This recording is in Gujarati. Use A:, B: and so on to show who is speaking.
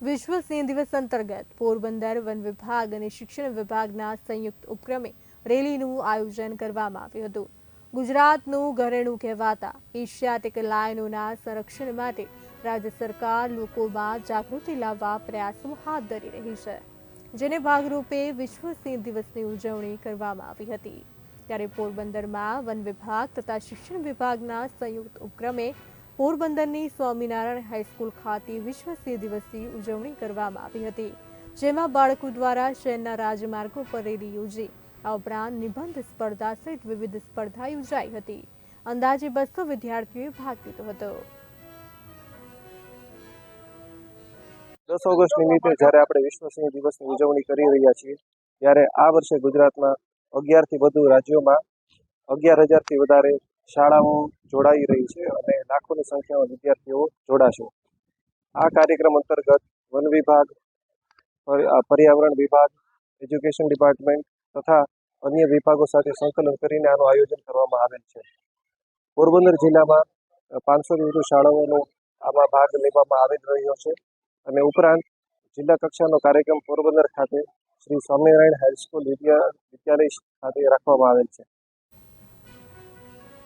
A: વિશ્વ સિંહ દિવસ અંતર્ગત પોરબંદર વન વિભાગ અને શિક્ષણ વિભાગના સંયુક્ત ઉપક્રમે રેલીનું આયોજન કરવામાં આવ્યું હતું. ગુજરાતનું ઘરેણું કહેવાતા એશિયાટિક લાયનોના સંરક્ષણ માટે રાજ્ય સરકાર લોકોમાં જાગૃતિ લાવવા પ્રયાસો હાથ ધરી રહી છે, જેને ભાગરૂપે વિશ્વ સિંહ દિવસની ઉજવણી કરવામાં આવી હતી. ત્યારે પોરબંદરમાં વન વિભાગ તથા શિક્ષણ વિભાગના સંયુક્ત ઉપક્રમે પોરબંદરની સ્વામિનારાયણ હાઈસ્કૂલ ખાતે વિશ્વ સિંહ દિવસની ઉજવણી કરવામાં આવી હતી, જેમાં બાળકો દ્વારા શહેરના રાજમાર્ગો પર રેલી યોજી. આ ઉપરાંત નિબંધ સ્પર્ધા સહિત વિવિધ સ્પર્ધા યોજાઈ હતી. અંદાજે બસો વિદ્યાર્થીઓએ ભાગ લીધો હતો.
B: દસ ઓગસ્ટ નિમિત્તે જ્યારે આપણે વિશ્વ સિંહ દિવસની ઉજવણી કરી રહ્યા છીએ, ત્યારે આ વર્ષે ગુજરાતમાં અગિયારથી વધુ રાજ્યોમાં અગિયાર હજારથી વધારે શાળાઓ જોડાઈ રહી છે અને લાખોની સંખ્યામાં વિદ્યાર્થીઓ જોડાશે. આ કાર્યક્રમ અંતર્ગત વન વિભાગ પર્ય- પર્યાવરણ વિભાગ, એજ્યુકેશન ડિપાર્ટમેન્ટ તથા અન્ય વિભાગો સાથે સંકલન કરીને આનું આયોજન કરવામાં આવેલ છે. પોરબંદર જિલ્લામાં પાંચસોથી વધુ શાળાઓનો આમાં ભાગ લેવામાં આવી રહ્યો છે અને ઉપરાંત જિલ્લા કક્ષાનો કાર્યક્રમ પોરબંદર ખાતે શ્રી સ્વામિનારાયણ હાઈસ્કૂલ વિદ્યા, વિદ્યાલય ખાતે રાખવામાં આવેલ છે.